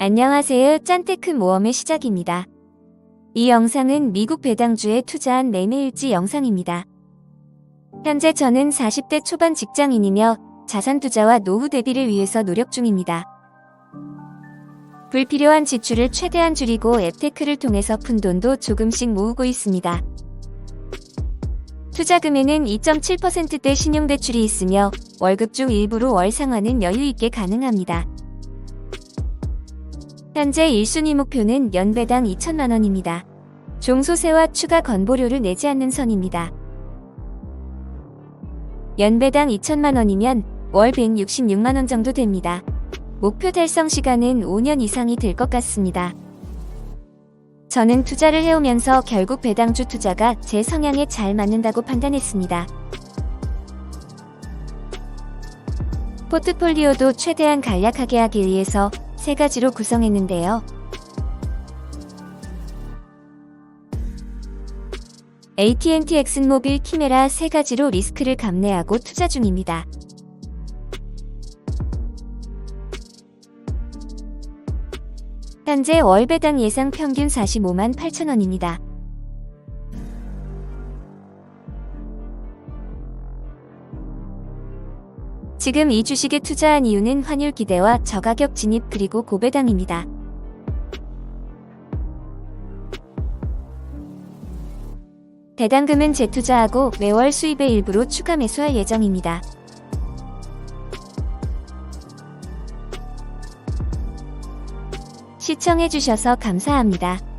안녕하세요. 짠테크 모험의 시작입니다. 이 영상은 미국 배당주에 투자한 매매일지 영상입니다. 현재 저는 40대 초반 직장인이며 자산 투자와 노후 대비를 위해서 노력 중입니다. 불필요한 지출을 최대한 줄이고 앱테크를 통해서 푼 돈도 조금씩 모으고 있습니다. 투자 금액은 2.7%대 신용대출이 있으며 월급 중 일부로 월 상환은 여유 있게 가능합니다. 현재 1순위 목표는 연배당 2천만 원입니다. 종소세와 추가 건보료를 내지 않는 선입니다. 연배당 2천만 원이면 월 166만 원 정도 됩니다. 목표 달성 시간은 5년 이상이 될 것 같습니다. 저는 투자를 해오면서 결국 배당주 투자가 제 성향에 잘 맞는다고 판단했습니다. 포트폴리오도 최대한 간략하게 하기 위해서 세 가지로 구성했는데요. AT&T 엑슨모빌 키메라 세 가지로 리스크를 감내하고 투자 중입니다. 현재 월 배당 예상 평균 45만 8천 원입니다. 지금 이 주식에 투자한 이유는 환율 기대와 저가격 진입 그리고 고배당입니다. 배당금은 재투자하고 매월 수입의 일부로 추가 매수할 예정입니다. 시청해주셔서 감사합니다.